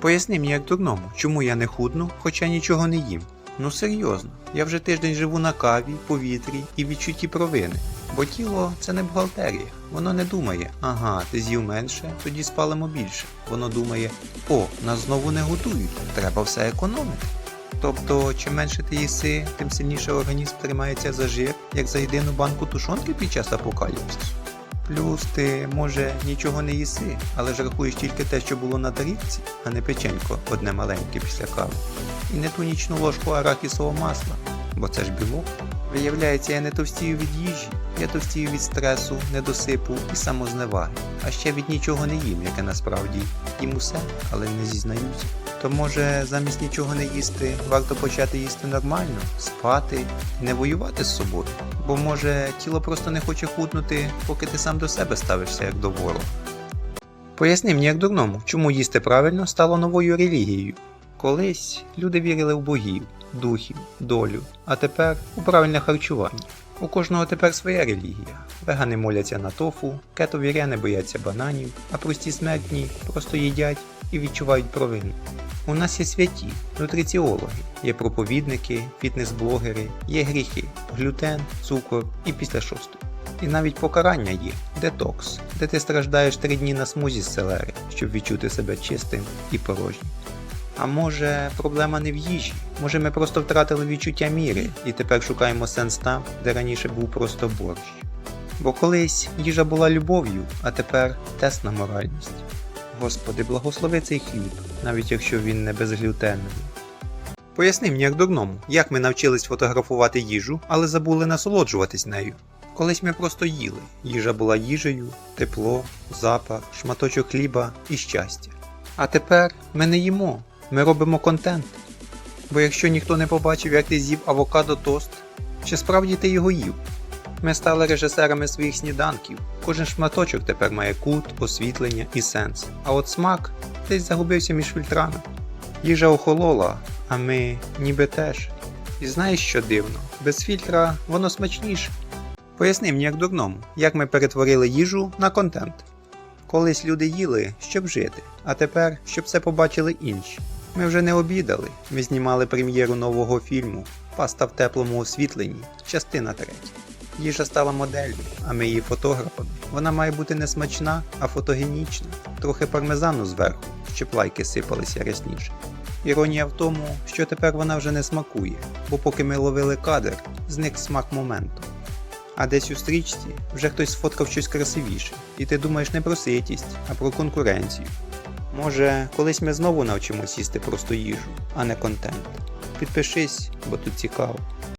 Поясни мені як дурному, чому я не худну, хоча нічого не їм. Ну серйозно, я вже тиждень живу на каві, повітрі і відчутті провини. Бо тіло це не бухгалтерія. Воно не думає, ага, ти з'їв менше, тоді спалимо більше. Воно думає, о, нас знову не готують, треба все економити. Тобто, чим менше ти їси, тим сильніше організм тримається за жир, як за єдину банку тушонки під час апокаліпсису. Плюс ти, може, нічого не їси, але ж рахуєш тільки те, що було на тарілці, а не печенько одне маленьке після кави. І не ту нічну ложку арахісового масла, бо це ж білок. Виявляється, я не товстію від їжі, я товстію від стресу, недосипу і самозневаги, а ще від нічого не їм, яке насправді їм усе, але не зізнаюся. То може замість нічого не їсти, варто почати їсти нормально, спати не воювати з собою. Бо може тіло просто не хоче худнути, поки ти сам до себе ставишся як до ворога. Поясни мені як дурному, чому їсти правильно стало новою релігією. Колись люди вірили в богів, духів, долю, а тепер у правильне харчування. У кожного тепер своя релігія. Вегани моляться на тофу, кетовіряни бояться бананів, а прості смертні просто їдять і відчувають провину. У нас є святі, нутриціологи, є проповідники, фітнес-блогери, є гріхи, глютен, цукор і після шостої. І навіть покарання є детокс, де ти страждаєш три дні на смузі з селери, щоб відчути себе чистим і порожнім. А може, проблема не в їжі? Може, ми просто втратили відчуття міри і тепер шукаємо сенс там, де раніше був просто борщ. Бо колись їжа була любов'ю, а тепер тест на моральність. Господи, благослови цей хліб, навіть якщо він не безглютеновий. Поясни мені як дурному, як ми навчились фотографувати їжу, але забули насолоджуватись нею. Колись ми просто їли. Їжа була їжею, тепло, запах, шматочок хліба і щастя. А тепер ми не їмо, ми робимо контент. Бо якщо ніхто не побачив, як ти з'їв авокадо тост, чи справді ти його їв? Ми стали режисерами своїх сніданків. Кожен шматочок тепер має кут, освітлення і сенс. А от смак десь загубився між фільтрами. Їжа охолола, а ми ніби теж. І знаєш, що дивно? Без фільтра воно смачніше. Поясни мені як дурному, як ми перетворили їжу на контент. Колись люди їли, щоб жити, а тепер, щоб це побачили інші. Ми вже не обідали, ми знімали прем'єру нового фільму Паста в теплому освітленні, частина третя. Їжа стала моделлю, а ми її фотографами. Вона має бути не смачна, а фотогенічна. Трохи пармезану зверху, щоб лайки сипалися рясніше. Іронія в тому, що тепер вона вже не смакує, бо поки ми ловили кадр, зник смак моменту. А десь у стрічці вже хтось сфоткав щось красивіше, і ти думаєш не про ситість, а про конкуренцію. Може, колись ми знову навчимось їсти просто їжу, а не контент. Підпишись, бо тут цікаво.